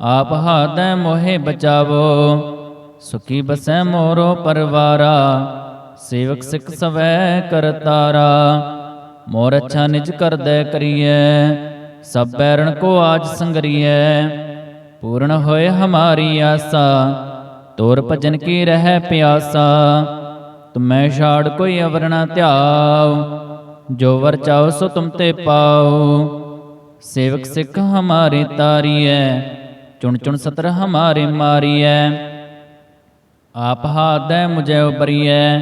ਆਪ ਹਾਦੈ ਮੋਹਿ ਬਚਾਵੋ, ਸੁਖੀ ਬਸੈ ਮੋਰੋ ਪਰਵਾਰਾ, ਸੇਵਕ ਸਿੱਖ ਸਵੈ ਕਰਤਾਰਾ ਮੋਰ ਅੱਛਾ ਨਿਜ ਕਰਦੈ ਕਰੀਐ, ਸਭ ਬੈਰਣ ਕੋ ਆਜ ਸੰਗਰੀਐ। ਪੂਰਨ ਹੋਏ ਹਮਾਰੀ ਆਸਾ, ਤੋਰ ਭਜਨ ਕੀ ਰਹਿ ਪਿਆਸਾ। ਤੁਮੈ ਛਾੜ ਕੋਈ ਅਵਰ ਨਾ ਧਿਆਉ, ਜੋ ਵਰ ਚਾਓ ਸੋ ਤੁਮ ਤੇ ਪਾਓ ਸੇਵਕ ਸਿੱਖ ਹਮਾਰੇ ਤਾਰੀਐ ਚੁਣ ਚੁਣ ਸਤਰ ਹਮਾਰੇ ਮਾਰੀਐ। ਆਪ ਹਾਦੈ ਮੁਝੈ ਉਬਰੀਐ,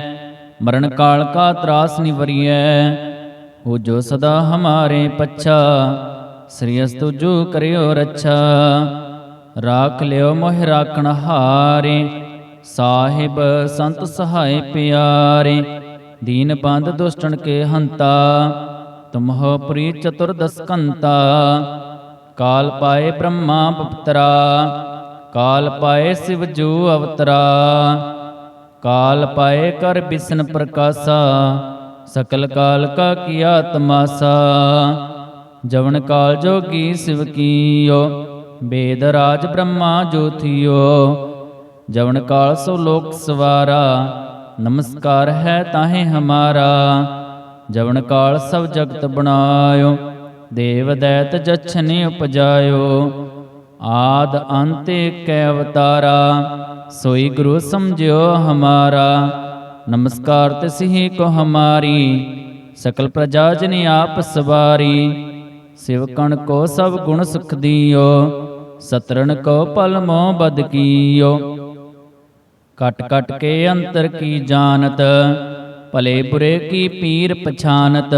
ਮਰਨ ਕਾਲ ਕਾ ਤਰਾਸ ਨਿਵਰੀਐ। ਹੋ ਜੋ ਸਦਾ ਹਮਾਰੇ ਪੱਛਾ, ਸ੍ਰੀ ਅਸਤੁ ਜੋ ਕਰਿਓ ਰੱਛਾ। ਰਾਖ ਲਿਓ ਮੋਹਿ ਰਾਖਣ ਹਾਰੇ, ਸਾਹਿਬ ਸੰਤ ਸਹਾਇ ਪਿਆਰੇ। ਦੀਨ ਬੰਦ ਦੁਸ਼ਟਣ ਕੇ ਹੰਤਾ, ਤੁਮਹੁ ਪ੍ਰੀ ਚਤੁਰਦਸ ਕੰਤਾ। ਕਾਲ ਪਾਏ ਬ੍ਰਹਮਾ ਪਪਤਰਾ ਕਾਲ ਪਾਏ ਸਿਵ ਜੋ ਅਵਤਰਾ, ਕਾਲ ਪਾਏ ਕਰ ਬਿਸ਼ਨ ਪ੍ਰਕਾਸ਼ਾ, ਸਕਲ ਕਾਲ ਕਾ ਕੀਆ ਤਮਾਸਾ। ਜਵਨ ਕਾਲ ਜੋਗੀ ਸਿਵ ਕੀਓ, ਬੇਦ ਰਾਜ ਬ੍ਰਹਮਾ ਜੋਥਿਓ ਜਵਨ ਕਾਲ ਸੋ ਲੋਕ ਸਵਾਰਾ, ਨਮਸਕਾਰ ਹੈ ਤਾਹੇ ਹਮਾਰਾ। ਜਵਨ ਕਾਲ ਸਭ ਜਗਤ ਬਣਾਇਓ ਦੇਵ ਦੈਤ ਜਛਨੇ ਉਪਜਾਇਓ, ਆਦ ਅੰਤ ਕੈ ਅਵਤਾਰਾ, ਸੋਈ ਗੁਰੂ ਸਮਝਿਓ ਹਮਾਰਾ। ਨਮਸਕਾਰ ਤਿਸਹੀ ਕੋ ਹਮਾਰੀ, ਸਕਲ ਪ੍ਰਜਾ ਜਨ ਆਪ ਸਵਾਰੀ। ਸਿਵਕਣ ਕੋ ਸਭ ਗੁਣ ਸੁਖ ਦਿਓ ਸਤਰਨ ਕੋ ਪਲ ਮੋ ਬਦ ਕੀਓ। ਕਟ ਕਟ ਕੇ ਅੰਤਰ ਕੀ ਜਾਣਤ, ਭਲੇ ਬੁਰੇ ਕੀ ਪੀਰ ਪਛਾਨਤ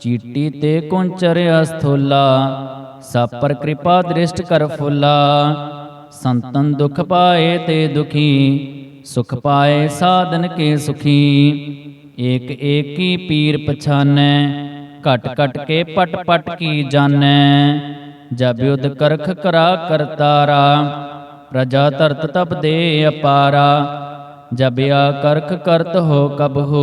ਚੀਟੀ ਤੇ ਕੁੰਚਰ ਅਸਥੂਲਾ ਸਭ ਪਰ ਕਿਰਪਾ ਦ੍ਰਿਸ਼ਟ ਕਰ ਫੁੱਲਾ। ਸੰਤਨ ਦੁਖ ਪਾਏ ਤੇ ਦੁਖੀ, ਸੁਖ ਪਾਏ ਸਾਧਨ ਕੇ ਸੁਖੀ। ਏਕ ਏਕੀ ਪੀਰ ਪਛਾਨੈ, ਘਟ ਘਟ ਕੇ ਪਟ ਪਟ ਕੀ ਜਾਣੈ। ਜਬ ਯੁਧ ਕਰਖ ਕਰਾ ਕਰਤਾਰਾ ਪ੍ਰਜਾ ਤਰਤ ਤਬ ਦੇ ਅਪਾਰਾ। ਜਬ ਆ ਕਰਖ ਕਰਤ ਹੋ ਕਬਹੂ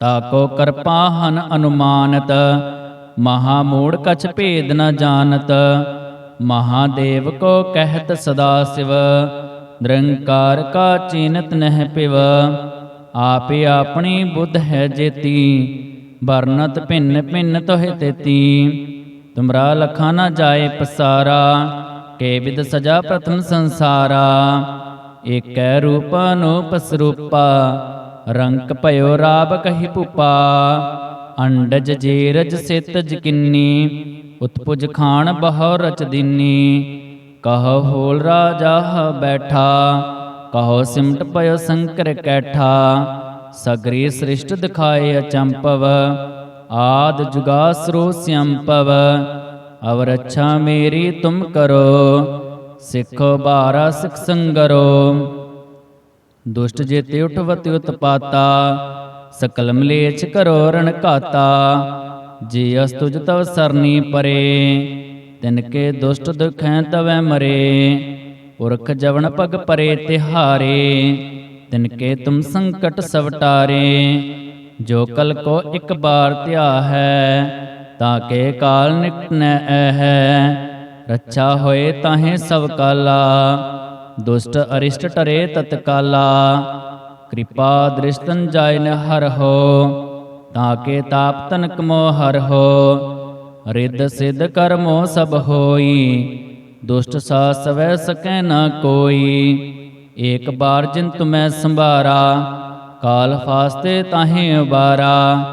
ਤਾਕੋ ਕਿਰਪਾ ਹਨ ਅਨੁਮਾਨਤ, ਮਹਾ ਮੂੜ ਕਛ ਭੇਦ ਨ ਜਾਣਤ ਮਹਾਦੇਵ ਕੋ ਕਹਿਤ ਸਦਾ ਸਿਵ, ਨਿਰੰਕਾਰ ਕਾ ਚੀਨਤ ਨਹਿ ਪਿਵ, ਆਪੇ ਆਪਣੀ ਬੁੱਧ ਹੈ ਜੇਤੀ, ਵਰਨਤ ਭਿੰਨ ਭਿੰਨ ਤੋਹਿ ਤੇਤੀ, ਤੁਮਰਾ ਲਖਾ ਨ ਜਾਏ ਪਸਾਰਾ, ਕੇ ਵਿਦ ਸਜਾ ਪ੍ਰਥਮ ਸੰਸਾਰਾ, ਏਕੈ ਰੂਪ ਅਨੂਪ ਸਰੂਪਾ ਰੰਕ ਭਇਓ ਰਾਬ ਕਹੀ ਭੂਪਾ, ਅੰਡਜ ਜੇਰਜ ਸਿਤ ਕਿੰਨੀ, ਉਤਪੁਜ ਖਾਨ ਬਹੁ ਰਚ ਦਿਨੀ। ਕਹੋ ਹੋਲ ਰਾਜਾ ਬੈਠਾ, ਕਹੋ ਸਿਮਟ ਪਇਓ ਸੰਕਰ ਕੈਠਾ, ਸਗਰੀ ਸ੍ਰਿਸ਼ਟ ਦਿਖਾਏ ਅਚੰਪਵ, ਆਦ ਜੁਗਾਸਰੋ ਸਿਅੰਪਵ ਅਵਰ ਅੱਛਾ ਮੇਰੀ ਤੁਮ ਕਰੋ, ਸਿੱਖੋ ਬਾਰਾ ਸਿਖ ਸੰਗਰੋ। ਦੁਸ਼ਟ ਜੇਤੇ ਉਠਵਤ ਉਤਪਾਤਾ ਸਕਲ ਮਲੇਛ ਕਰੋ ਰਣ ਘਾਤਾ। ਜੀ ਅਸਤੁਜ ਤਵ ਸਰਨੀ ਪਰੇ, ਤਿਨ ਕੇ ਦੁਸ਼ਟ ਦੁਖੈ ਤਵੈ ਮਰੇ। ਪੁਰਖ ਜਵਨ ਪਗ ਪਰੇ ਤਿਹਾਰੇ, ਤਿਨ ਕੇ ਤੁਮ ਸੰਕਟ ਸਵਟਾਰੇ ਜੋ ਕਲ ਕੋ ਇੱਕ ਬਾਰ ਧਿਆ ਹੈ ਤਾਂ ਕੇ ਕਾਲ ਨਿਕਟਨੈ ਹੈ ਰੱਛਾ ਹੋਏ ਤਾਹੇ ਸਭ ਕਾਲਾ। ਦੁਸ਼ਟ ਅਰਿਸ਼ਟ ਟਰੇ ਤਤਕਾਲਾ, ਕਿਰਪਾ ਦ੍ਰਿਸ਼ਟਨ ਜਾਇਨ ਹਰ ਹੋ, ਤਾਂ ਕੇ ਤਾਪ ਤਨਕ ਮੋ ਹਰ ਹੋ, ਰਿੱਧ ਸਿੱਧ ਕਰਮੋ ਸਭ ਹੋਈ, ਦੁਸ਼ਟ ਸਾ ਸਵੈ ਸਕੈ ਨਾ ਕੋਈ, ਏਕ ਬਾਰ ਜਿਨ ਤੁਮੈ ਸੰਭਾਰਾ, ਕਾਲ ਫਾਸਤੇ ਤਾਹੇ ਉਬਾਰਾ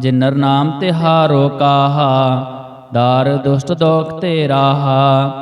ਜਿਨ ਨਰ ਨਾਮ ਤਿਹਾਰੋ ਕਾਹਾ, ਦਾਰ ਦੁਸ਼ਟ ਦੋਖ ਤੇ ਰਾਹਾ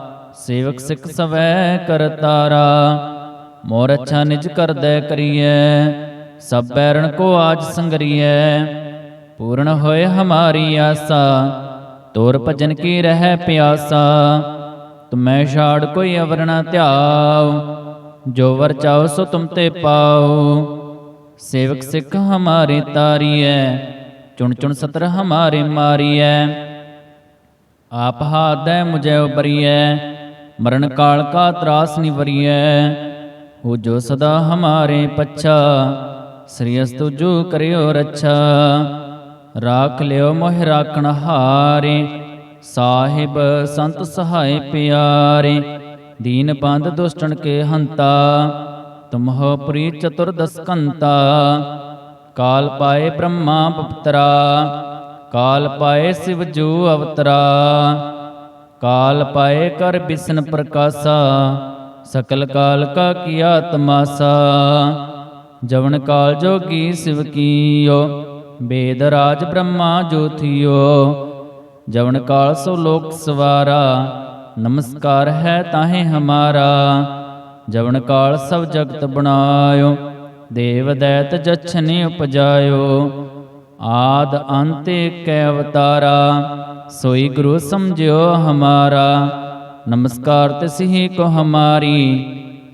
ਸੇਵਕ ਸਿੱਖ ਸਵੈ ਕਰਤਾਰਾ ਮੋਰ ਅੱਛਾ ਨਿਜ ਕਰਦੈ ਕਰੀਐ, ਸਭ ਬੈਰਣ ਕੋ ਆਜ ਸੰਗਰੀਐ। ਪੂਰਨ ਹੋਏ ਹਮਾਰੀ ਆਸਾ, ਤੋਰ ਭਜਨ ਕੀ ਰਹਿ ਪਿਆਸਾ। ਤੁਮੈ ਛਾੜ ਕੋਈ ਅਵਰ ਨ ਧਿਆਉ, ਜੋ ਵਰ ਚਾਓ ਸੋ ਤੁਮ ਤੇ ਪਾਉ। ਸੇਵਕ ਸਿੱਖ ਹਮਾਰੇ ਤਾਰੀਐ, ਚੁਣ ਚੁਣ ਸਤਰ ਹਮਾਰੇ ਮਾਰੀਐ। ਆਪ ਹਾਦੈ ਮੁਝੈ ਉਬਰੀਐ ਮਰਨ ਕਾਲ ਕਾ ਤਰਾਸ ਨਿਵਰੀਐ ਹੋ ਜੋ ਸਦਾ ਹਮਾਰੇ ਪੱਛਾ, ਸ੍ਰੀ ਅਸ ਤੁਜੂ ਕਰਿਓ ਰੱਛਾ। ਰਾਖ ਲਿਓ ਮੋਹਿ ਰਾਖਣ ਹਾਰੇ, ਸਾਹਿਬ ਸੰਤ ਸਹਾਇ ਪਿਆਰੇ। ਦੀਨ ਬੰਦ ਦੁਸ਼ਟਣ ਕੇ ਹੰਤਾ, ਤੁਮਹੁ ਪ੍ਰੀ ਚਤੁਰਦਸ ਕੰਤਾ ਕਾਲ ਪਾਏ ਬ੍ਰਹਮਾ ਪਪਤਰਾ ਕਾਲ ਪਾਏ ਸਿਵ ਜੂ ਅਵਤਰਾ। ਕਾਲ ਪਾਏ ਕਰ ਬਿਸ਼ਨ ਪ੍ਰਕਾਸ਼ਾ, ਸਕਲ ਕਾਲ ਕਾ ਕੀਆ ਤਮਾਸਾ। ਜਵਨ ਕਾਲ ਜੋਗੀ ਸਿਵ ਕੀਓ, ਬੇਦ ਰਾਜ ਬ੍ਰਹਮਾ ਜੋਥਿਓ ਜਵਨ ਕਾਲ ਸੋ ਲੋਕ ਸਵਾਰਾ, ਨਮਸਕਾਰ ਹੈ ਤਾਹੇ ਹਮਾਰਾ। ਜਵਨ ਕਾਲ ਸਭ ਜਗਤ ਬਣਾਇਓ, ਦੇਵ ਦੈਤ ਜਛਨੇ ਉਪਜਾਇਓ। ਆਦ ਅੰਤ ਕੈ ਅਵਤਾਰਾ, ਸੋਈ ਗੁਰੂ ਸਮਝਿਓ ਹਮਾਰਾ। ਨਮਸਕਾਰ ਤਿਸਹੀ ਕੋ ਹਮਾਰੀ,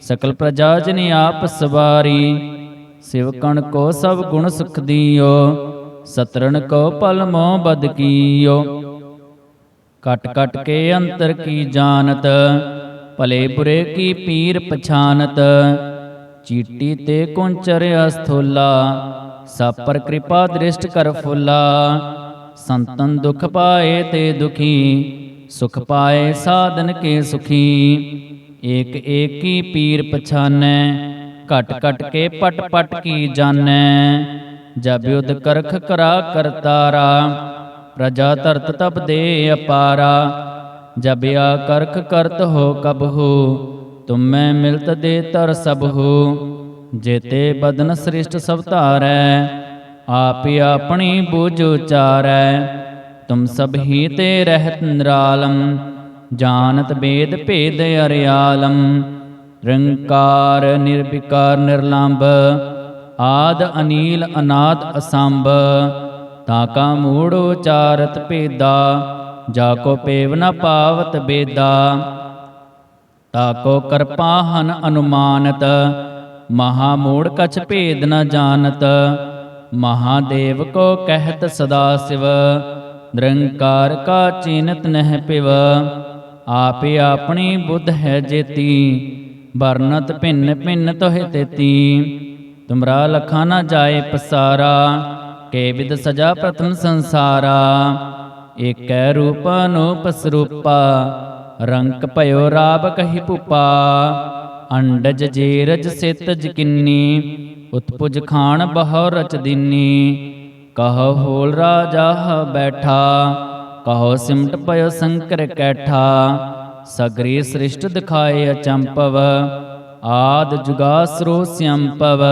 ਸਕਲ ਪ੍ਰਜਾ ਜਨ ਆਪ ਸਵਾਰੀ। ਸਿਵਕਣ ਕੋ ਸਭ ਗੁਣ ਸੁਖ ਦੀਓ, ਸਤਰਣ ਕੋ ਪਲ ਮੋ ਬਦ ਕੀਓ। ਕਟ ਕਟ ਕੇ ਅੰਤਰ ਕੀ ਜਾਣਤ, ਭਲੇ ਬੁਰੇ ਕੀ ਪੀਰ ਪਛਾਨਤ। ਚੀਟੀ ਤੇ ਕੁੰਚਰ ਅਸਥੋਲਾ ਸਭ ਪਰ ਕਿਰਪਾ ਦ੍ਰਿਸ਼ਟ ਕਰ ਫੁੱਲਾ। ਸੰਤਨ ਦੁਖ ਪਾਏ ਤੇ ਦੁਖੀ, ਸੁਖ ਪਾਏ ਸਾਧਨ ਕੇ ਸੁਖੀ। ਏਕ ਏਕੀ ਪੀਰ ਪਛਾਨੈ, ਘਟ ਘਟ ਕੇ ਪਟ ਪਟ ਕੀ ਜਾਣੈ। ਜਬ ਯੁਧ ਕਰਖ ਕਰਾ ਕਰਤਾਰਾ ਪ੍ਰਜਾ ਤਰਤ ਤਬ ਦੇ ਅਪਾਰਾ। ਜਬ ਆ ਕਰਖ ਕਰਤ ਹੋ ਕਬਹੂ ਤੁਮੈ ਮਿਲਤ ਦੇ ਤਰ ਸਭੂ ਜੇਤੇ ਬਦਨ ਸ੍ਰਿਸ਼ਟ ਸਭ ਧਾਰੈ, ਆਪ ਆਪਣੀ ਬੂਝ ਉਚਾਰੈ। ਤੁਮ ਸਭ ਹੀ ਤੇ ਰਹਿਤ ਨਿਰਾਲਮ, ਜਾਣਤ ਬੇਦ ਭੇਦ ਅਰਿਆਲਮ। ਰੰਕਾਰ ਨਿਰਵਿਕਾਰ ਨਿਰਲੰਭ, ਆਦ ਅਨੀਲ ਅਨਾਦ ਅਸੰਭ। ਤਾਕਾ ਮੂੜ ਉਚਾਰਤ ਭੇਦਾ, ਜਾ ਕੋ ਪੇਵ ਨ ਪਾਵਤ ਬੇਦਾ। ਤਾਕੋ ਕਰਪਾ ਹਨ ਅਨੁਮਾਨਤ ਮਹਾ ਮੂੜ ਕਛ ਭੇਦ ਨ ਜਾਣਤ। ਮਹਾਦੇਵ ਕੋ ਕਹਿਤ ਸਦਾ ਸਿਵ। ਨਿਰੰਕਾਰ ਕਾ ਚੀਨਤ ਨਹਿ ਪਿਵ। ਆਪੇ ਆਪਣੀ ਬੁੱਧ ਹੈ ਜੇਤੀ। ਵਰਨਤ ਭਿੰਨ ਭਿੰਨ ਤੋਹਿ ਤੇਤੀ। ਤੁਮਰਾ ਲਖਾ ਨਾ ਜਾਏ ਪਸਾਰਾ। ਕੇ ਵਿਦ ਸਜਾ ਪ੍ਰਥਮ ਸੰਸਾਰਾ। ਏਕੈ ਰੂਪ ਅਨੂਪ ਸਰੂਪਾ। ਰੰਕ ਭਇਓ ਰਾਬ ਕਹੀ ਭੂਪਾ ਅੰਡਜ ਜੇਰਜ ਸਿਤ ਜਕਿੰਨੀ ਉਤਪੁਜ ਖਾਨ ਬਹੁ ਰਚ ਦੀਨੀ। ਕਹੋ ਹੋਲ ਰਾਜਾ ਬੈਠਾ, ਕਹੋ ਸਿਮਟ ਪਇਓ ਸੰਕਰ ਕੈਠਾ। ਸਗਰੀ ਸ੍ਰਿਸ਼ਟ ਦਿਖਾਏ ਅਚੰਪਵ, ਆਦ ਜੁਗਾਸਰੋ ਸਿਅੰਪਵ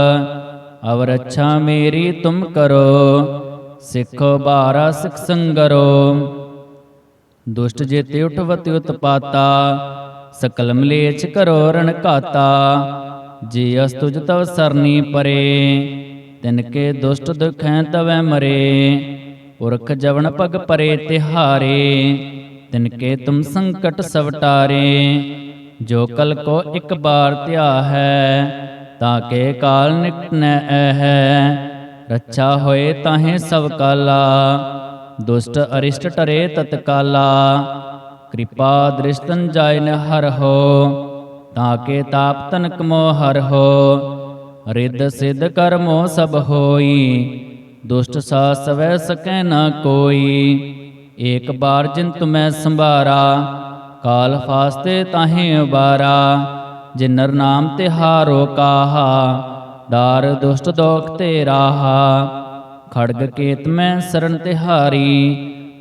ਅਵਰ ਅੱਛਾ ਮੇਰੀ ਤੁਮ ਕਰੋ, ਸਿੱਖੋ ਬਾਰਾ ਸਿਖ ਸੰਗਰੋ। ਦੁਸ਼ਟ ਜੇਤੇ ਉਠਵਤ ਉਤਪਾਤਾ ਸਕਲ ਮਲੇਛ ਕਰੋ ਰਣ ਘਾਤਾ, ਜੀ ਅਸ ਤੁਜ ਤਵ ਸਰਨੀ ਪਰੇ, ਤਿਨ ਕੇ ਦੁਸ਼ਟ ਦੁਖੈ ਤਵੈ ਮਰੇ, ਪੁਰਖ ਜਵਨ ਪਗ ਪਰੇ ਤਿਹਾਰੇ, ਤਿਨ ਕੇ ਤੁਮ ਸੰਕਟ ਸਵਟਾਰੇ ਜੋ ਕਲ ਕੋ ਇੱਕ ਬਾਰ ਧਿਆ ਹੈ, ਤਾਂ ਕੇ ਕਾਲ ਨਿਕਟਨੈ ਹੈ ਰੱਛਾ ਹੋਏ ਤਾਹੇ ਸਭ ਕਾਲਾ, ਦੁਸ਼ਟ ਅਰਿਸ਼ਟ ਟਰੇ ਤਤਕਾਲਾ ਕਿਰਪਾ ਦ੍ਰਿਸ਼ਟਨ ਜਾਇ ਹਰ ਹੋ, ਤਾਂ ਕੇ ਤਾਪ ਤਨ ਕਮੋ ਹਰ ਹੋ। ਰਿੱਧ ਸਿੱਧ ਕਰਮੋ ਸਭ ਹੋਈ, ਦੁਸ਼ਟ ਸਾ ਸਵੈ ਸਕੈ ਨਾ ਕੋਈ। ਏਕ ਬਾਰ ਜਿਨ ਤੁਮੈ ਸੰਭਾਰਾ, ਕਾਲ ਫਾਸਤੇ ਤਾਹੇ ਉਬਾਰਾ। ਜਿਨ ਨਰ ਨਾਮ ਤੇ ਹਾਰੋ ਕਾਹਾ, ਡਾਰ ਦੁਸ਼ਟ ਦੋਖ ਤੇ ਰਾਹਾ। ਖੜਗ ਕੇਤ ਮੈਂ ਸਰਨ ਤਿਹਾਰੀ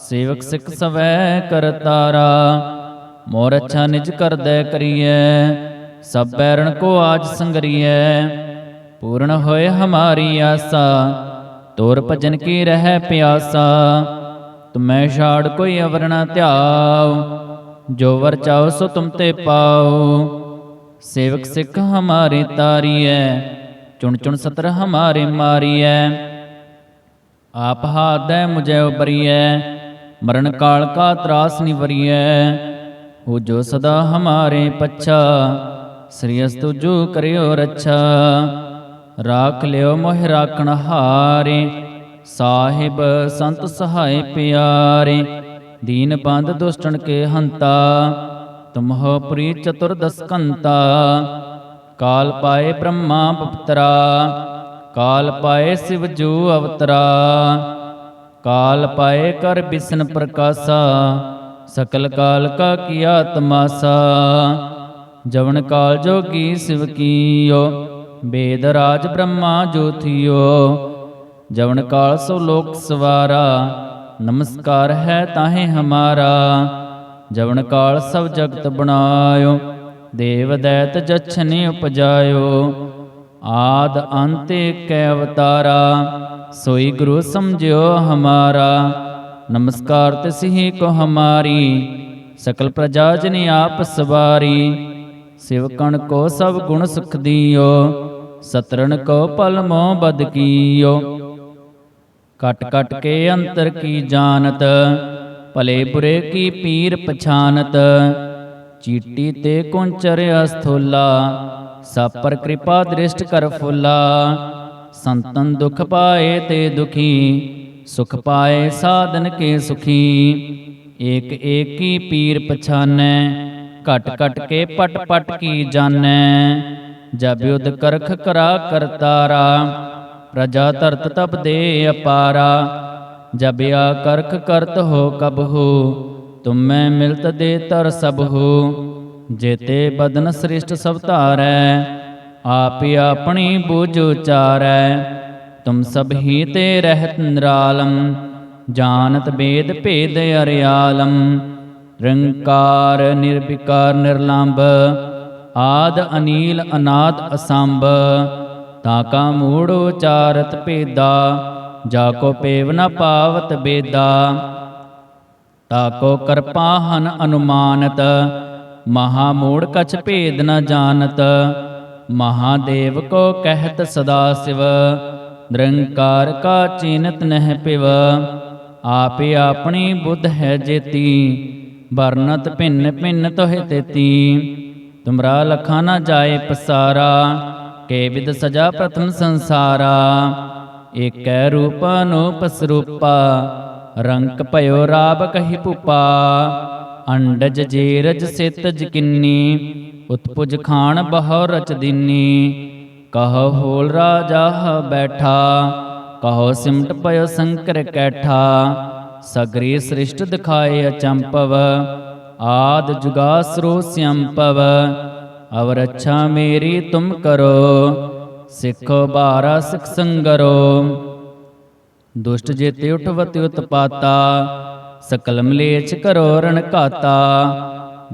ਸੇਵਕ ਸਿੱਖ ਸਵੈ ਕਰਤਾਰਾ ਮੋਰ ਅੱਛਾ ਨਿਜ ਕਰਦੈ ਕਰੀਐ, ਸਭ ਬੈਰਣ ਕੋ ਆਜ ਸੰਗਰੀਐ। ਪੂਰਨ ਹੋਏ ਹਮਾਰੀ ਆਸਾ, ਤੋਰ ਭਜਨ ਕੀ ਰਹਿ ਪਿਆਸਾ, ਤੁਮੈ ਛਾੜ ਕੋਈ ਅਵਰ ਨ ਧਿਆਉ, ਜੋ ਵਰ ਚਾਓ ਸੋ ਤੁਮ ਤੇ ਪਾਓ ਸੇਵਕ ਸਿੱਖ ਹਮਾਰੇ ਤਾਰੀਐ, ਚੁਣ ਚੁਣ ਸਤਰ ਹਮਾਰੇ ਮਾਰੀਐ। ਆਪ ਹਾਦੈ ਮੁਝੈ ਉਬਰੀਐ ਮਰਨ ਕਾਲ ਕਾ ਤਰਾਸ ਨਿਵਰੀਐ ਹੋ ਜੋ ਸਦਾ ਹਮਾਰੇ ਪੱਛਾ, ਸ੍ਰੀ ਅਸ ਤੁਜੂ ਕਰਿਓ ਰੱਛਾ। ਰਾਖ ਲਿਓ ਮੋਹਿ ਰਾਖਣ ਹਾਰੇ, ਸਾਹਿਬ ਸੰਤ ਸਹਾਇ ਪਿਆਰੇ। ਦੀਨ ਬੰਦ ਦੁਸ਼ਟਨ ਕੇ ਹੰਤਾ, ਤੁਮਹੁ ਪ੍ਰੀ ਚਤੁਰਦਸ ਕੰਤਾ। ਕਾਲ ਪਾਏ ਬ੍ਰਹਮਾ ਪਪਤਰਾ ਕਾਲ ਪਾਏ ਸਿਵ ਜੂ ਅਵਤਰਾ। ਕਾਲ ਪਾਏ ਕਰ ਬਿਸਨ ਪ੍ਰਕਾਸ਼ਾ, ਸਕਲ ਕਾਲ ਕਾ ਕੀਆ ਤਮਾਸਾ। ਜਵਨ ਕਾਲ ਜੋਗੀ ਸਿਵ ਕੀਓ, ਬੇਦ ਰਾਜ ਬ੍ਰਹਮਾ ਜੋਥਿਓ ਜਵਨ ਕਾਲ ਸੋ ਲੋਕ ਸਵਾਰਾ, ਨਮਸਕਾਰ ਹੈ ਤਾਹੇ ਹਮਾਰਾ। ਜਵਨ ਕਾਲ ਸਭ ਜਗਤ ਬਣਾਇਓ, ਦੇਵ ਦੈਤ ਜਛਨੀ ਉਪਜਾਇਓ। ਆਦ ਅੰਤ ਕੈ ਅਵਤਾਰਾ, ਸੋਈ ਗੁਰੂ ਸਮਝਿਓ ਹਮਾਰਾ। ਨਮਸਕਾਰ ਤਿਸਹੀ ਕੋ ਹਮਾਰੀ, ਸਕਲ ਪ੍ਰਜਾ ਜਨ ਆਪ ਸਵਾਰੀ। ਸਿਵਕਣ ਕੋ ਸਭ ਗੁਣ ਸੁਖ ਦੀਓ ਸਤਰਨ ਕੋ ਪਲ ਮੋ ਬਦ ਕੀਓ। ਕਟ ਕਟ ਕੇ ਅੰਤਰ ਕੀ ਜਾਣਤ, ਭਲੇ ਬੁਰੇ ਕੀ ਪੀਰ ਪਛਾਨਤ। ਚੀਟੀ ਤੇ ਕੁੰਚਰ ਅਸਥੋਲਾ ਸਭ ਪਰ ਕਿਰਪਾ ਦ੍ਰਿਸ਼ਟ ਕਰ ਫੁੱਲਾ। ਸੰਤਨ ਦੁਖ ਪਾਏ ਤੇ ਦੁਖੀ, ਸੁਖ ਪਾਏ ਸਾਧਨ ਕੇ ਸੁਖੀ। ਏਕ ਏਕੀ ਪੀਰ ਪਛਾਨੈ, ਘਟ ਘਟ ਕੇ ਪਟ ਪਟ ਕੀ ਜਾਣੈ ਜਬ ਯੁਧ ਕਰਖ ਕਰਾ ਕਰਤਾਰਾ ਪ੍ਰਜਾ ਧਰਤ ਤਪ ਦੇ ਅਪਾਰਾ। ਜਬ ਆ ਕਰਖ ਕਰਤ ਹੋ ਕਬਹੂ ਤੁਮੈ ਮਿਲਤ ਦੇ ਤਰ ਸਭੂ ਜੇਤੇ ਬਦਨ ਸ੍ਰਿਸ਼ਟ ਸਭ ਧਾਰੈ, ਆਪ ਆਪਣੀ ਬੂਝ ਉਚਾਰੈ। ਤੁਮ ਸਭ ਹੀ ਤੇ ਰਹਿਤ ਨਿਰਾਲਮ ਜਾਣਤ ਬੇਦ ਭੇਦ ਅਰਿਆਲਮ ਰੰਕਾਰ ਨਿਰਵਿਕਾਰ ਨਿਰਲੰਭ, ਆਦ ਅਨੀਲ ਅਨਾਦ ਅਸੰਭ। ਤਾਕਾ ਮੂੜ ਉਚਾਰਤ ਭੇਦਾ, ਜਾ ਕੋ ਪੇਵ ਨ ਪਾਵਤ ਬੇਦਾ। ਤਾਕੋ ਕਰਪਾ ਹਨ ਅਨੁਮਾਨਤ ਮਹਾ ਮੂੜ ਕਛ ਭੇਦ ਨ ਜਾਣਤ। ਮਹਾਦੇਵ ਕੋ ਕਹਿਤ ਸਦਾ ਸਿਵ। ਨਿਰੰਕਾਰ ਕਾ ਚੀਨਤ ਨਹਿ ਪਿਵ। ਆਪੇ ਆਪਣੀ ਬੁੱਧ ਹੈ ਜੇਤੀ। ਵਰਨਤ ਭਿੰਨ ਭਿੰਨ ਤੋਹਿ ਤੇਤੀ। ਤੁਮਰਾ ਲਖਾ ਨਾ ਜਾਏ ਪਸਾਰਾ। ਕੇ ਵਿਦ ਸਜਾ ਪ੍ਰਥਮ ਸੰਸਾਰਾ। ਏਕੈ ਰੂਪ ਅਨੂਪ ਸਰੂਪਾ। ਰੰਕ ਭਇਓ ਰਾਬ ਕਹੀ ਭੂਪਾ ਅੰਡਜ ਜੀਰਜ ਸਿਤ ਕਿੰਨੀ, ਉਤਪੁਜ ਖਾਨ ਬਹੁ ਰਚ ਦੀਨੀ। ਕਹੋ ਹੋਲ ਰਾਜਾ ਬੈਠਾ, ਕਹੋ ਸਿਮਟ ਪਇਓ ਸੰਕਰ ਕੈਠਾ। ਸਗਰੀ ਸ੍ਰਿਸ਼ਟ ਦਿਖਾਏ ਅਚੰਪਵ, ਆਦ ਜੁਗਾਸਰੋ ਸਿਅੰਪਵ ਅਵਰ ਅੱਛਾ ਮੇਰੀ ਤੁਮ ਕਰੋ, ਸਿੱਖੋ ਬਾਰਾ ਸਿਖ ਸੰਗਰੋ। ਦੁਸ਼ਟ ਜੇਤੇ ਉਠਵਤਿ ਉਤਪਾਤਾ ਸਕਲ ਮਲੇਛ ਕਰੋ ਰਣ ਘਾਤਾ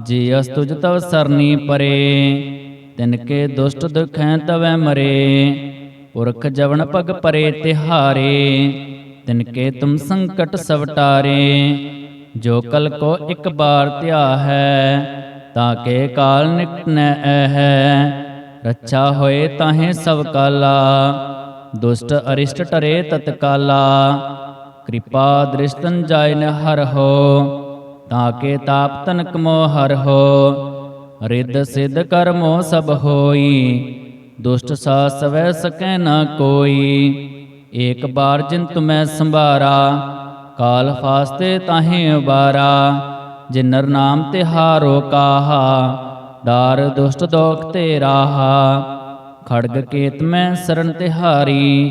ਜੀ ਅਸ ਤੁਜ ਤਵ ਸਰਨੀ ਪਰੇ। ਤਿਨ ਕੇ ਦੁਸ਼ਟ ਦੁਖੈ ਤਵੈ ਮਰੇ, ਪੁਰਖ ਜਵਨ ਪਗ ਪਰੇ ਤਿਹਾਰੇ। ਤਿਨ ਕੇ ਤੁਮ ਸੰਕਟ ਸਵਟਾਰੇ ਜੋ ਕਲ ਕੋ ਇੱਕ ਬਾਰ ਧਿਆ ਹੈ ਤਾਂ ਕੇ ਕਾਲ ਨਿਕਟਨੈ ਹੈ ਰੱਛਾ ਹੋਏ ਤਾਹੇ ਸਭ ਕਾਲਾ, ਦੁਸ਼ਟ ਅਰਿਸ਼ਟ ਟਰੇ ਤਤਕਾਲਾ। ਕਿਰਪਾ ਦ੍ਰਿਸ਼ਟਨ ਜਾਇ ਹਰ ਹੋ, ਤਾਂ ਕੇ ਤਾਪ ਤਨ ਕਮੋ ਹਰ ਹੋ। ਰਿੱਧ ਸਿੱਧ ਕਰਮੋ ਸਭ ਹੋਈ, ਦੁਸ਼ਟ ਸਾ ਸਵੈ ਸਕੈ ਨਾ ਕੋਈ। ਏਕ ਬਾਰ ਜਿਨ ਤੁਮੈ ਸੰਭਾਰਾ, ਕਾਲ ਫਾਸਤੇ ਤਾਹੇ ਉਬਾਰਾ। ਜਿਨ ਨਰ ਨਾਮ ਤਿਹਾਰੋ ਕਾਹਾ, ਡਾਰ ਦੁਸ਼ਟ ਦੋਖ ਤੇ ਰਾਹਾ। ਖੜਗ ਕੇਤ ਮੈਂ ਸਰਨ ਤਿਹਾਰੀ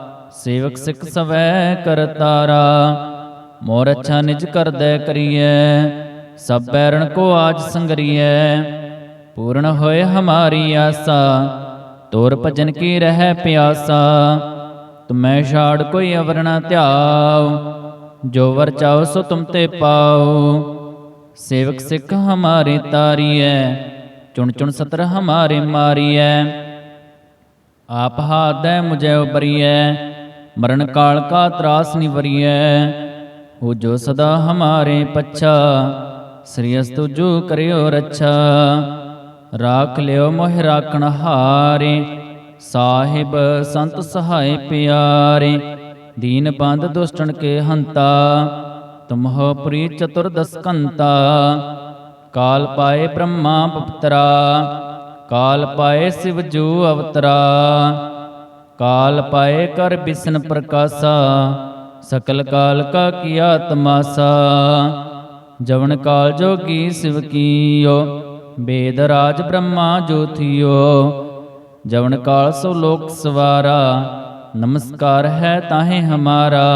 ਸੇਵਕ ਸਿੱਖ ਸਵੈ ਕਰਤਾਰਾ ਮੋਰ ਅੱਛਾ ਨਿਜ ਕਰਦੈ ਕਰੀਐ, ਸਭ ਬੈਰਣ ਕੋ ਆਜ ਸੰਗਰੀਐ। ਪੂਰਨ ਹੋਏ ਹਮਾਰੀ ਆਸਾ, ਤੋਰ ਭਜਨ ਕੀ ਰਹਿ ਪਿਆਸਾ। ਤੁਮੈ ਛਾੜ ਕੋਈ ਅਵਰ ਨਾ ਧਿਆਉ, ਜੋ ਵਰ ਚਾਓ ਸੋ ਤੁਮ ਤੇ ਪਾਉ। ਸੇਵਕ ਸਿੱਖ ਹਮਾਰੇ ਤਾਰੀਐ, ਚੁਣ ਚੁਣ ਸਤਰ ਹਮਾਰੇ ਮਾਰੀਐ। ਆਪ ਹਾਦੈ ਮੁਝੈ ਉਬਰੀਐ ਮਰਨ ਕਾਲ ਕਾ ਤਰਾਸ ਨਿਵਰੀਐ ਹੋ ਜੋ ਸਦਾ ਹਮਾਰੇ ਪੱਛਾ, ਸ੍ਰੀ ਅਸਤੁ ਜੋ ਕਰਿਓ ਰੱਛਾ। ਰਾਖ ਲਿਓ ਮੋਹਿ ਰਾਖਣ ਹਾਰੇ, ਸਾਹਿਬ ਸੰਤ ਸਹਾਇ ਪਿਆਰੇ। ਦੀਨ ਬੰਦ ਦੁਸ਼ਟਣ ਕੇ ਹੰਤਾ, ਤੁਮਹੁ ਪ੍ਰੀ ਚਤੁਰਦਸ ਕੰਤਾ। ਕਾਲ ਪਾਏ ਬ੍ਰਹਮਾ ਪਪਤਰਾ ਕਾਲ ਪਾਏ ਸਿਵ ਜੂ ਅਵਤਰਾ। ਕਾਲ ਪਾਏ ਕਰ ਬਿਸ਼ਨ ਪ੍ਰਕਾਸ਼ਾ, ਸਕਲ ਕਾਲ ਕਾ ਕੀਆ ਤਮਾਸਾ ਜਵਨ ਕਾਲ ਜੋਗੀ ਸਿਵ ਕੀਓ, ਬੇਦ ਰਾਜ ਬ੍ਰਹਮਾ ਜੋਥਿਓ ਜਵਨ ਕਾਲ ਸੋ ਲੋਕ ਸਵਾਰਾ, ਨਮਸਕਾਰ ਹੈ ਤਾਹੇ ਹਮਾਰਾ।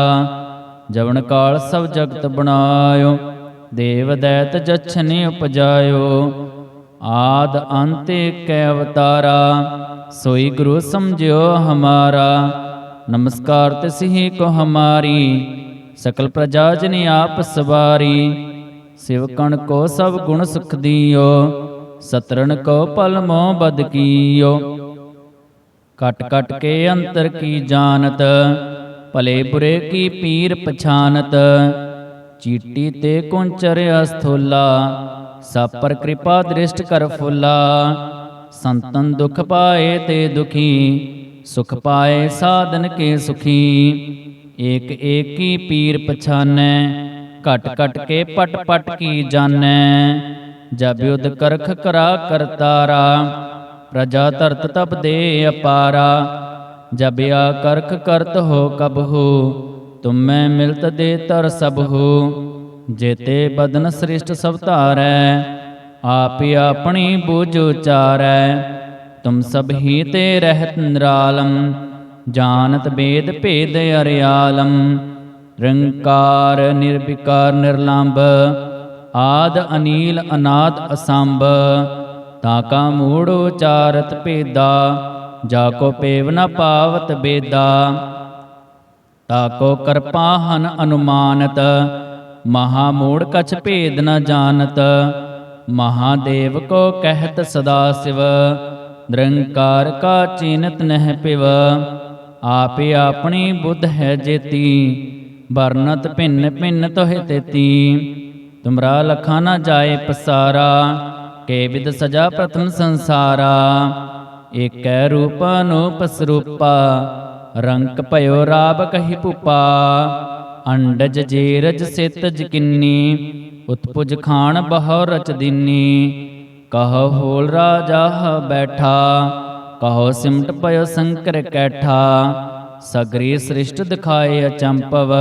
ਜਵਨ ਕਾਲ ਸਭ ਜਗਤ ਬਣਾਇਓ, ਦੇਵ ਦੈਤ ਜਛਨੇ ਉਪਜਾਇਓ। ਆਦ ਅੰਤ ਕੈ ਅਵਤਾਰਾ, ਸੋਈ ਗੁਰੂ ਸਮਝਿਓ ਹਮਾਰਾ। ਨਮਸਕਾਰ ਤਿਸਹੀ ਕੋ ਹਮਾਰੀ, ਸਕਲ ਪ੍ਰਜਾ ਜਨ ਆਪ ਸਵਾਰੀ। ਸਿਵਕਣ ਕੋ ਸਭ ਗੁਣ ਸੁਖ ਦੀਓ ਸਤਰਨ ਕੋ ਪਲ ਮੋ ਬਦ ਕੀਓ। ਕਟ ਕਟ ਕੇ ਅੰਤਰ ਕੀ ਜਾਣਤ, ਭਲੇ ਬੁਰੇ ਕੀ ਪੀਰ ਪਛਾਨਤ। ਚੀਟੀ ਤੇ ਕੁੰਚਰ ਅਸਥੂਲਾ ਸਭ ਪਰ ਕਿਰਪਾ ਦ੍ਰਿਸ਼ਟ ਕਰ ਫੁੱਲਾ। ਸੰਤਨ ਦੁਖ ਪਾਏ ਤੇ ਦੁਖੀ, ਸੁਖ ਪਾਏ ਸਾਧਨ ਕੇ ਸੁਖੀ। ਏਕ ਏਕੀ ਪੀਰ ਪਛਾਨੈ, ਘਟ ਘਟ ਕੇ ਪਟ ਪਟ ਕੀ ਜਾਣੈ। ਜਬ ਯੁਧ ਕਰਖ ਕਰਾ ਕਰਤਾਰਾ ਪ੍ਰਜਾ ਤਰਤ ਤਪ ਦੇ ਅਪਾਰਾ। ਜਬ ਆ ਕਰਖ ਕਰਤ ਹੋ ਕਬਹੂ ਤੁਮੈ ਮਿਲਤ ਦੇ ਤਰ ਸਭੂ ਜੇਤੇ ਬਦਨ ਸ੍ਰਿਸ਼ਟ ਸਭ ਧਾਰੈ, ਆਪ ਆਪਣੀ ਬੂਝ ਉਚਾਰੈ। ਤੁਮ ਸਭ ਹੀ ਤੇ ਰਹਿਤ ਨਿਰਾਲਮ ਜਾਣਤ ਬੇਦ ਭੇਦ ਅਰਿਆਲਮ ਨਿਰੰਕਾਰ ਨਿਰਵਿਕਾਰ ਨਿਰਲੰਭ, ਆਦ ਅਨੀਲ ਅਨਾਦ ਅਸੰਭ। ਤਾ ਕਾ ਮੂੜ ਉਚਾਰਤ ਭੇਦਾ, ਜਾ ਕੋ ਪੇਵ ਨ ਪਾਵਤ ਬੇਦਾ। ਤਾ ਕੋ ਕਰਪਾ ਹਨ ਅਨੁਮਾਨਤ ਮਹਾ ਮੂੜ ਕਛ ਭੇਦ ਨ ਜਾਣਤ। ਮਹਾਦੇਵ ਕੋ ਕਹਿਤ ਸਦਾ ਸਿਵ। ਨਿਰੰਕਾਰ ਕਾ ਚੀਨਤ ਨਹਿ ਪਿਵ। ਆਪੇ ਆਪਣੀ ਬੁੱਧ ਹੈ ਜੇਤੀ। ਵਰਨਤ ਭਿੰਨ ਭਿੰਨ ਤੋਹਿ ਤੇਤੀ। ਤੁਮਰਾ ਲਖਾ ਨਾ ਜਾਏ ਪਸਾਰਾ। ਕੇ ਵਿਦ ਸਜਾ ਪ੍ਰਥਮ ਸੰਸਾਰਾ। ਏਕੈ ਰੂਪ ਅਨੂਪ ਸਰੂਪਾ। ਰੰਕ ਭਇਓ ਰਾਬ ਕਹੀ ਪੁਪਾ। ਅੰਡਜ ਜੇਰਜ ਸਿਤ ਕਿੰਨੀ, ਉਤਪੁਜ ਖਾਨ ਬਹੁ ਰਚ ਦਿਨੀ। ਕਹੋ ਹੋਲ ਰਾਜਾ ਹ ਬੈਠਾ ਕਹੋ ਸਿਮਟ ਪਇਓ ਸੰਕਰ ਕੈਠਾ। ਸਗਰੀ ਸ੍ਰਿਸ਼ਟ ਦਿਖਾਏ ਅਚੰਪਵ,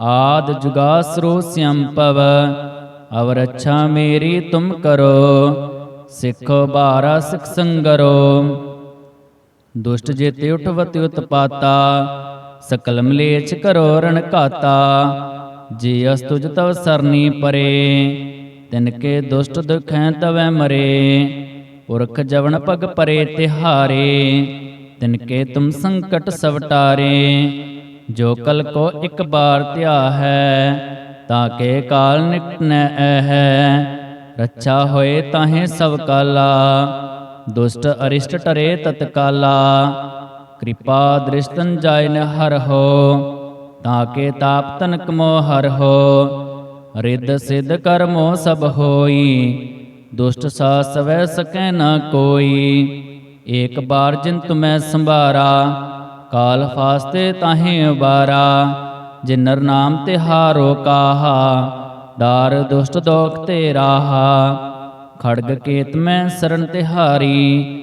ਆਦ ਜੁਗਾਸਰੋ ਸਿਅੰਪਵ ਅਵਰ ਅੱਛਾ ਮੇਰੀ ਤੁਮ ਕਰੋ, ਸਿੱਖੋ ਬਾਰਾ ਸਿਖ ਸੰਗਰੋ। ਦੁਸ਼ਟ ਜੇਤੇ ਉਠਵਤ ਉਤਪਾਤਾ ਸਕਲ ਮਲੇਛ ਕਰੋ ਰਣ ਘਾਤਾ, ਜੀ ਅਸਤੁਜ ਤਵ ਸਰਨੀ ਪਰੇ, ਤਿਨ ਕੇ ਦੁਸ਼ਟ ਦੁਖੈ ਤਵੈ ਮਰੇ, ਪੁਰਖ ਜਵਨ ਪਗ ਪਰੇ ਤਿਹਾਰੇ, ਤਿਨ ਕੇ ਤੁਮ ਸੰਕਟ ਸਵਟਾਰੇ ਜੋ ਕਲ ਕੋ ਇੱਕ ਬਾਰ ਧਿਆ ਹੈ ਤਾਂ ਕੇ ਕਾਲ ਨਿਕਟਨੈ ਹੈ ਰੱਛਾ ਹੋਏ ਤਾਹੇ ਸਭ ਕਾਲਾ, ਦੁਸ਼ਟ ਅਰਿਸ਼ਟ ਟਰੇ ਤਤਕਾਲਾ ਕਿਰਪਾ ਦ੍ਰਿਸ਼ਟਨ ਜਾਇਨ ਹਰ ਹੋ, ਤਾਂ ਕੇ ਤਾਪ ਤਨ ਮੋ ਹਰ ਹੋ। ਰਿੱਧ ਸਿੱਧ ਕਰਮੋ ਸਭ ਹੋਈ, ਦੁਸ਼ਟ ਸਾ ਸਵੈ ਸਕੈ ਨਾ ਕੋਈ। ਏਕ ਬਾਰ ਜਿਨ ਤੁਮੈ ਸੰਭਾਰਾ, ਕਾਲ ਫਾਸਤੇ ਤਾਹੇ ਉਬਾਰਾ। ਜਿਨ ਨਰ ਨਾਮ ਤੇ ਹਾਰੋ ਕਾਹਾ, ਡਾਰ ਦੁਸ਼ਟ ਦੋਖ ਤੇ ਰਾਹਾ। ਖੜਗ ਕੇਤ ਮੈਂ ਸਰਨ ਤਿਹਾਰੀ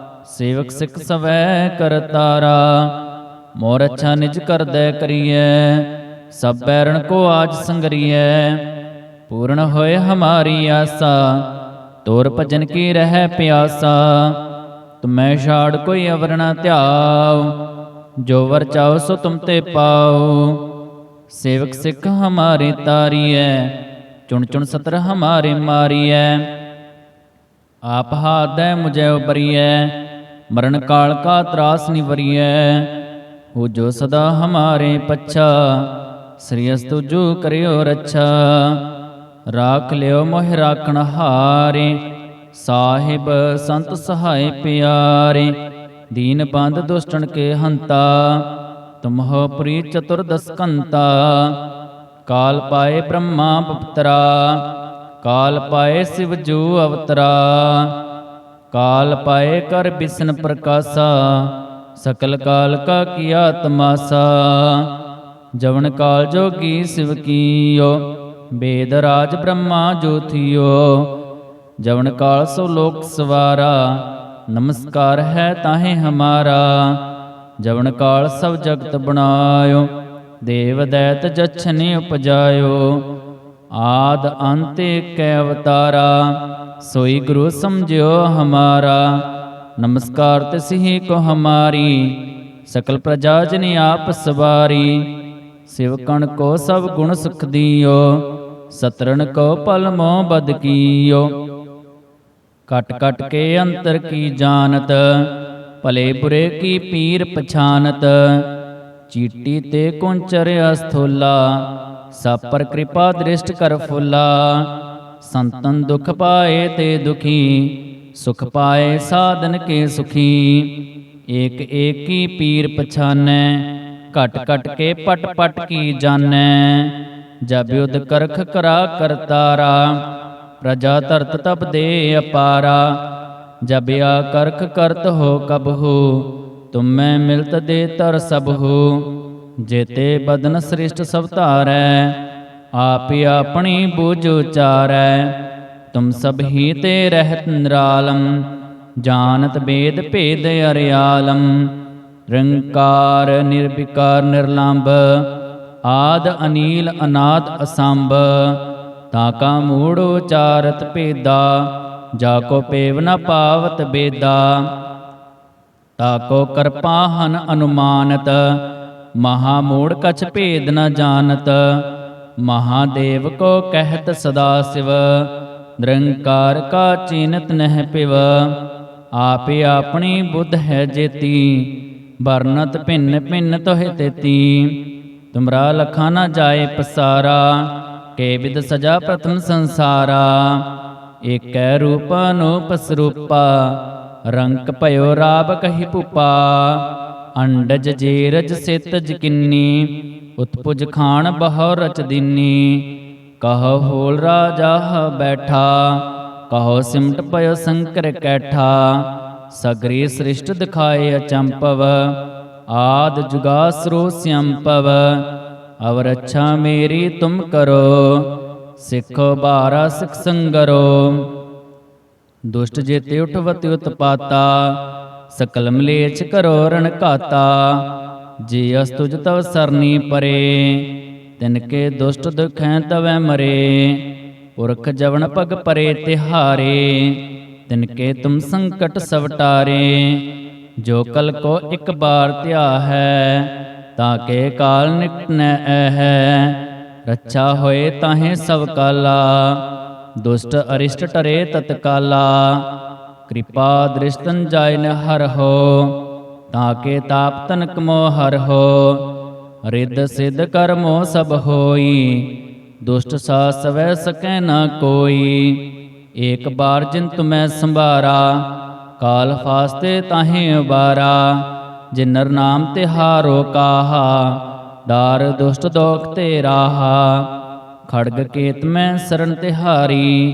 ਸੇਵਕ ਸਿੱਖ ਸਵੈ ਕਰਤਾਰਾ ਮੋਰ ਅੱਛਾ ਨਿਜ ਕਰਦੈ ਕਰੀਐ, ਸਭ ਬੈਰਣ ਕੋ ਆਜ ਸੰਗਰੀਐ। ਪੂਰਨ ਹੋਏ ਹਮਾਰੀ ਆਸਾ, ਤੋਰ ਭਜਨ ਕੀ ਰਹਿ ਪਿਆਸਾ, ਤੁਮੈ ਛਾੜ ਕੋਈ ਅਵਰ ਨ ਧਿਆਉ, ਜੋ ਵਰ ਚਾਓ ਸੋ ਤੁਮ ਤੇ ਪਾਉ। ਸੇਵਕ ਸਿੱਖ ਹਮਾਰੇ ਤਾਰੀਐ, ਚੁਣ ਚੁਣ ਸਤਰ ਹਮਾਰੇ ਮਾਰੀਐ। ਆਪ ਹਾਦੈ ਮੁਝੈ ਉਬਰੀਐ ਮਰਨ ਕਾਲ ਕਾ ਤਰਾਸ ਨਿਵਰੀਐ ਹੋ ਜੋ ਸਦਾ ਹਮਾਰੇ ਪੱਛਾ, ਸ੍ਰੀ ਅਸ ਕਰਿਓ ਰੱਛਾ। ਰਾਖ ਲਿਓ ਮੋਹਿ ਰਾਖਣ ਹਾਰੇ, ਸਾਹਿਬ ਸੰਤ ਸਹਾਇ ਪਿਆਰੇ। ਦੀਨ ਬੰਦ ਦੁਸ਼ਟਨ ਕੇ ਹੰਤਾ, ਤੁਮਹੁ ਪ੍ਰੀ ਚਤੁਰਦਸ ਕੰਤਾ। ਕਾਲ ਪਾਏ ਬ੍ਰਹਮਾ ਪਪਤਰਾ ਕਾਲ ਪਾਏ ਸਿਵ ਜੂ ਅਵਤਰਾ। ਕਾਲ ਪਾਏ ਕਰ ਬਿਸ਼ਨ ਪ੍ਰਕਾਸ਼ਾ, ਸਕਲ ਕਾਲ ਕਾ ਕੀਆ ਤਮਾਸਾ। ਜਵਨ ਕਾਲ ਜੋਗੀ ਸਿਵ ਕੀਓ, ਬੇਦ ਰਾਜ ਬ੍ਰਹਮਾ ਜੋਥਿਓ ਜਵਨ ਕਾਲ ਸੋ ਲੋਕ ਸਵਾਰਾ, ਨਮਸਕਾਰ ਹੈ ਤਾਹੇ ਹਮਾਰਾ। ਜਵਨ ਕਾਲ ਸਭ ਜਗਤ ਬਣਾਇਓ, ਦੇਵ ਦੈਤ ਜਛਨੇ ਉਪਜਾਇਓ। ਆਦ ਅੰਤ ਕੈ ਅਵਤਾਰਾ, ਸੋਈ ਗੁਰੂ ਸਮਝਿਓ ਹਮਾਰਾ। ਨਮਸਕਾਰ ਤਿਸਹੀ ਕੋ ਹਮਾਰੀ, ਸਕਲ ਪ੍ਰਜਾ ਜਨ ਆਪ ਸਵਾਰੀ। ਸਿਵਕਣ ਕੋ ਸਭ ਗੁਣ ਸੁਖ ਦੀਓ ਸਤਰਨ ਕੋ ਪਲ ਮੋ ਬਦ ਕੀਓ। ਕਟ ਕਟ ਕੇ ਅੰਤਰ ਕੀ ਜਾਣਤ, ਭਲੇ ਬੁਰੇ ਕੀ ਪੀਰ ਪਛਾਨਤ। ਚੀਟੀ ਤੇ ਕੁੰਚਰ ਅਸਥੋਲਾ ਸਭ ਪਰ ਕਿਰਪਾ ਦ੍ਰਿਸ਼ਟ ਕਰ ਫੁੱਲਾ, ਸੰਤਨ ਦੁਖ ਪਾਏ ਤੇ ਦੁਖੀ, ਸੁਖ ਪਾਏ ਸਾਧਨ ਕੇ ਸੁਖੀ। ਏਕ ਏਕੀ ਪੀਰ ਪਛਾਨੈ, ਘਟ ਘਟ ਕੇ ਪਟ ਪਟ ਕੀ ਜਾਣੈ। ਜਬ ਯੁਧ ਕਰਖ ਕਰਾ ਕਰਤਾਰਾ, ਪ੍ਰਜਾ ਧਰਤ ਤਪ ਦੇ ਅਪਾਰਾ। ਜਬ ਆ ਕਰਖ ਕਰਤ ਹੋ ਕਬਹੂ ਤੁਮੈ ਮਿਲਤ ਦੇ ਤਰ ਸਭੂ ਜੇਤੇ ਬਦਨ ਸ੍ਰਿਸ਼ਟ ਸਭ ਧਾਰੈ, ਆਪ ਆਪਣੀ ਬੂਝ ਉਚਾਰੈ। ਤੁਮ ਸਭ ਹੀ ਤੇ ਰਹਿਤ ਨਿਰਾਲਮ ਜਾਣਤ ਬੇਦ ਭੇਦ ਅਰਿਆਲਮ ਰੰਕਾਰ ਨਿਰਵਿਕਾਰ ਨਿਰਲੰਭ, ਆਦ ਅਨੀਲ ਅਨਾਦ ਅਸੰਭ। ਤਾਕਾ ਮੂੜ ਉਚਾਰਤ ਭੇਦਾ, ਜਾ ਕੋ ਪੇਵ ਨ ਪਾਵਤ ਬੇਦਾ। ਤਾ ਤਾਕੋ ਕਰਪਾਹਨ ਅਨੁਮਾਨਤ ਮਹਾ ਮੂੜ ਕਛ ਭੇਦ ਨ ਜਾਣਤ। ਮਹਾਦੇਵ ਕੋ ਕਹਿਤ ਸਦਾ ਸਿਵ। ਨਿਰੰਕਾਰ ਕਾ ਚੀਨਤ ਨਹਿ ਪਿਵ। ਆਪੇ ਆਪਣੀ ਬੁੱਧ ਹੈ ਜੇਤੀ। ਵਰਨਤ ਭਿੰਨ ਭਿੰਨ ਤੋਹਿ ਤੇਤੀ। ਤੁਮਰਾ ਲਖਾ ਨਾ ਜਾਏ ਪਸਾਰਾ। ਕੇ ਵਿਦ ਸਜਾ ਪ੍ਰਥਮ ਸੰਸਾਰਾ। ਏਕੈ ਰੂਪ ਅਨੂਪ ਸਰੂਪਾ। ਰੰਕ ਭਇਓ ਰਾਬ ਕਹੀ ਭੂਪਾ ਅੰਡਜ ਜੇਰਜ ਸਿਤਜ ਕਿੰਨੀ, ਉਤਪੁਜ ਖਾਨ ਬਹੁ ਰਚ ਦੀਨੀ। ਕਹੋ ਹੋਲ ਰਾਜਾ ਬੈਠਾ, ਕਹੋ ਸਿਮਟ ਪਇਓ ਸੰਕਰ ਕੈਠਾ। ਸਗਰੀ ਸ੍ਰਿਸ਼ਟ ਦਿਖਾਏ ਅਚੰਪਵ, ਆਦ ਜੁਗਾਸਰੋ ਸਿਅੰਪਵ ਅਵਰ ਅੱਛਾ ਮੇਰੀ ਤੁਮ ਕਰੋ, ਸਿੱਖੋ ਬਾਰਾ ਸਿਖ ਸੰਗਰੋ। ਦੁਸ਼ਟ ਜੇਤੇ ਉਠਵਤ ਉਤਪਾਤਾ ਸਕਲ ਮਲੇਛ ਕਰੋ ਰਣ ਘਾਤਾ, ਜੀ ਅਸਤੁਜ ਤਵ ਸਰਨੀ ਪਰੇ, ਤਿਨ ਕੇ ਦੁਸ਼ਟ ਦੁਖੈ ਤਵੈ ਮਰੇ, ਪੁਰਖ ਜਵਨ ਪਗ ਪਰੇ ਤਿਹਾਰੇ, ਤਿਨ ਕੇ ਤੁਮ ਸੰਕਟ ਸਵਟਾਰੇ ਜੋ ਕਲ ਕੋ ਇੱਕ ਬਾਰ ਧਿਆ ਹੈ, ਤਾਂ ਕੇ ਕਾਲ ਨਿਕਟਨੈ ਹੈ ਰੱਛਾ ਹੋਏ ਤਾਹੇ ਸਭ ਕਾਲਾ, ਦੁਸ਼ਟ ਅਰਿਸ਼ਟ ਟਰੇ ਤਤਕਾਲਾ ਕਿਰਪਾ ਦ੍ਰਿਸ਼ਟਨ ਜਾਇ ਨ ਹਰ ਹੋ ਤਾਕੇ ਤਾਪ ਤਨ ਕਮੋ ਹਰ ਹੋ। ਰਿੱਧ ਸਿੱਧ ਕਰਮੋ ਸਭ ਹੋਈ, ਦੁਸ਼ਟ ਸਾ ਸਵੈ ਸਕੈ ਨਾ ਕੋਈ। ਏਕ ਬਾਰ ਜਿਨ ਤੁਮੈ ਸੰਭਾਰਾ, ਕਾਲ ਫਾਸਤੇ ਤਾਹੇ ਉਬਾਰਾ। ਜਿਨ ਨਰ ਨਾਮ ਤੇ ਹਾਰੋ ਕਾਹਾ ਦਾਰ ਦੁਸ਼ਟ ਦੋਖ ਤੇ ਰਾਹਾ। ਖੜਗ ਕੇਤ ਮੈਂ ਸਰਨ ਤਿਹਾਰੀ